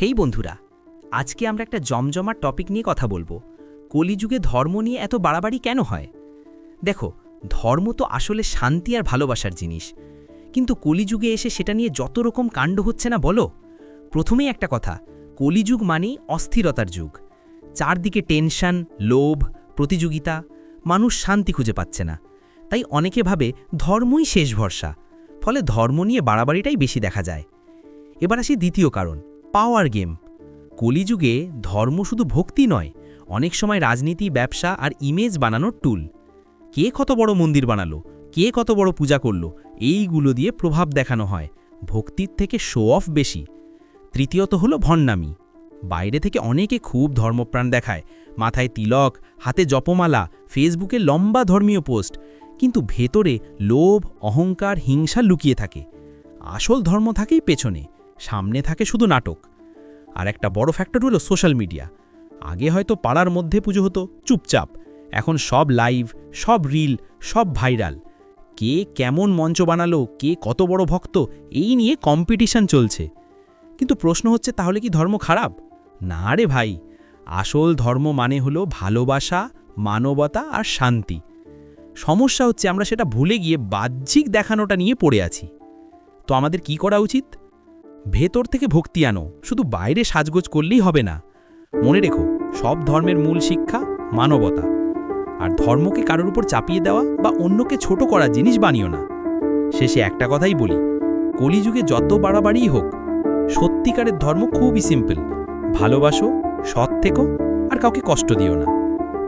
হেই বন্ধুরা, আজকে আমরা একটা জমজমার টপিক নিয়ে কথা বলব। কলিযুগে ধর্ম নিয়ে এত বাড়াবাড়ি কেন হয়? দেখো, ধর্ম তো আসলে শান্তি আর ভালোবাসার জিনিস। কিন্তু কলিযুগে এসে সেটা নিয়ে যত রকম কাণ্ড হচ্ছে না বলো? প্রথমেই একটা কথা, কলিযুগ মানেই অস্থিরতার যুগ। চারদিকে টেনশন, লোভ, প্রতিযোগিতা, মানুষ শান্তি খুঁজে পাচ্ছে না। তাই অনেকে ভাবে ধর্মই শেষ ভরসা, ফলে ধর্ম নিয়ে বাড়াবাড়িটাই বেশি দেখা যায়। এবার আসি দ্বিতীয় কারণ পাওয়ার গেম। কলিযুগে ধর্ম শুধু ভক্তি নয়, অনেক সময় রাজনীতি, ব্যবসা আর ইমেজ বানানোর টুল। কে কত বড় মন্দির বানালো, কে কত বড় পূজা করল, এইগুলো দিয়ে প্রভাব দেখানো হয়, ভক্তির থেকে শো অফ বেশি। তৃতীয়ত হলো ভণ্ডামি। বাইরে থেকে অনেকে খুব ধর্মপ্রাণ দেখায়, মাথায় তিলক, হাতে জপমালা, ফেসবুকে লম্বা ধর্মীয় পোস্ট, কিন্তু ভেতরে লোভ, অহংকার, হিংসা লুকিয়ে থাকে। আসল ধর্ম থাকেই পেছনে, সামনে থাকে শুধু নাটক। আর একটা বড় ফ্যাক্টর হলো সোশ্যাল মিডিয়া আগে হয়তো পাড়ার মধ্যে পুজো হতো, চুপচাপ। এখন সব লাইভ সব রিল সব ভাইরাল কে কেমন মঞ্চ বানালো, কে কত বড় ভক্ত, এই নিয়ে কম্পিটিশন চলছে। কিন্তু প্রশ্ন হচ্ছে, তাহলে কি ধর্ম খারাপ? না রে ভাই। আসল ধর্ম মানে হলো ভালোবাসা, মানবতা আর শান্তি। সমস্যা হচ্ছে, আমরা সেটা ভুলে গিয়ে বাহ্যিক দেখানোটা নিয়ে পড়ে আছি। তো আমাদের কি করা উচিত? ভেতর থেকে ভক্তি আনো, শুধু বাইরে সাজগোজ করলেই হবে না। মনে রেখো, সব ধর্মের মূল শিক্ষা মানবতা। আর ধর্মকে কারোর উপর চাপিয়ে দেওয়া বা অন্যকে ছোট করা জিনিস বানিও না। শেষে একটা কথাই বলি, কলিযুগে যত বাড়াবাড়িই হোক, সত্যিকারের ধর্ম খুবই সিম্পল ভালোবাসো, সৎ থেকো, আর কাউকে কষ্ট দিও না।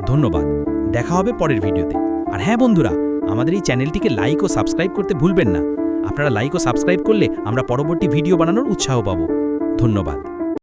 ধন্যবাদ, দেখা হবে পরের ভিডিওতে আর হ্যাঁ বন্ধুরা, আমাদের এই চ্যানেলটিকে লাইক ও সাবস্ক্রাইব করতে ভুলবেন না। আপনারা লাইক ও সাবস্ক্রাইব করলে আমরা পরবর্তী ভিডিও বানানোর উৎসাহ পাব। ধন্যবাদ।